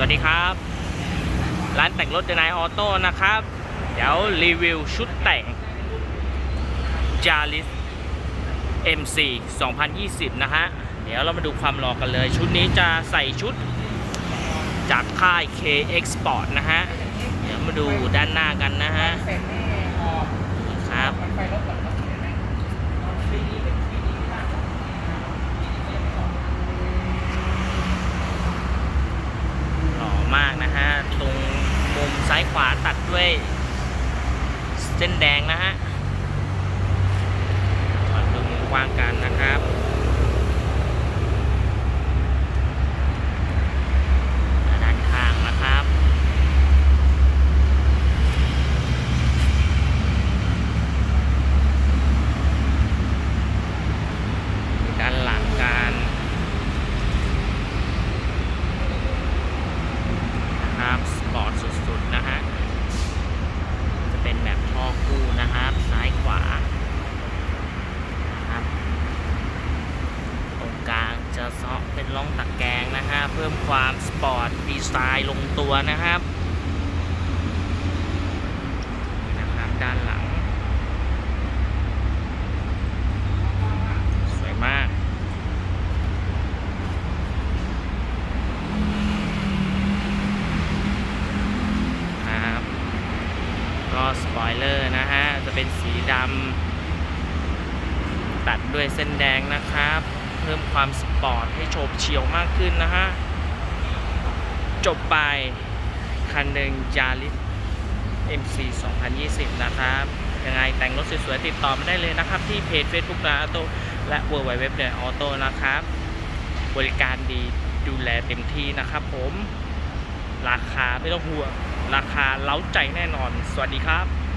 วัสดีครับ ร้านแต่งรถเดนายออโต้นะครับ เดี๋ยวรีวิวชุดแต่ง j a ลิส MC 2020 นะฮะ เดี๋ยวเรามาดูความหล่อกันเลย ชุดนี้จะใส่ชุดจากค่าย KX Sport นะฮะ เดี๋ยวมาดูด้านหน้ากันนะฮะ เสร็จนี่ออก ครับ มันไปรถก่อนครับเห็นไหม หล่อมาก นะฮะ ตรงมุมซ้ายขวาตัดด้วยเส้นแดงนะฮะมาดูมุมกว้างกันนะครับ ด้านข้างนะครับ ด้านหลังกัน นะครับสปอร์ตสุดๆนะฮะ จะเป็นแบบท่อคู่นะครับ ซ้ายขวานะครับ ตรงกลางจะเซาะเป็นร่องตะแกรงนะฮะ เพิ่มความสปอร์ตดีไซน์ลงตัวนะครับนะครับด้านหลัง สวยมาก ครับ ก็สปอยเลอร์นะฮะ จะเป็นสีดำตัดด้วยเส้นแดงนะครับ เพิ่มความสปอร์ตให้โฉบเฉี่ยวมากขึ้นนะฮะ จบไป คันหนึ่งจาริส MC 2020 นะครับ ยังไงแต่งรถสวยๆติดต่อมาได้เลยนะครับ ที่เพจ Facebook ร้านออโต้และ w w w เดออโต้นะครับ บริการดีดูแลเต็มที่นะครับผม ราคาไม่ต้องห่วงราคาเล้าใจแน่นอน สวัสดีครับ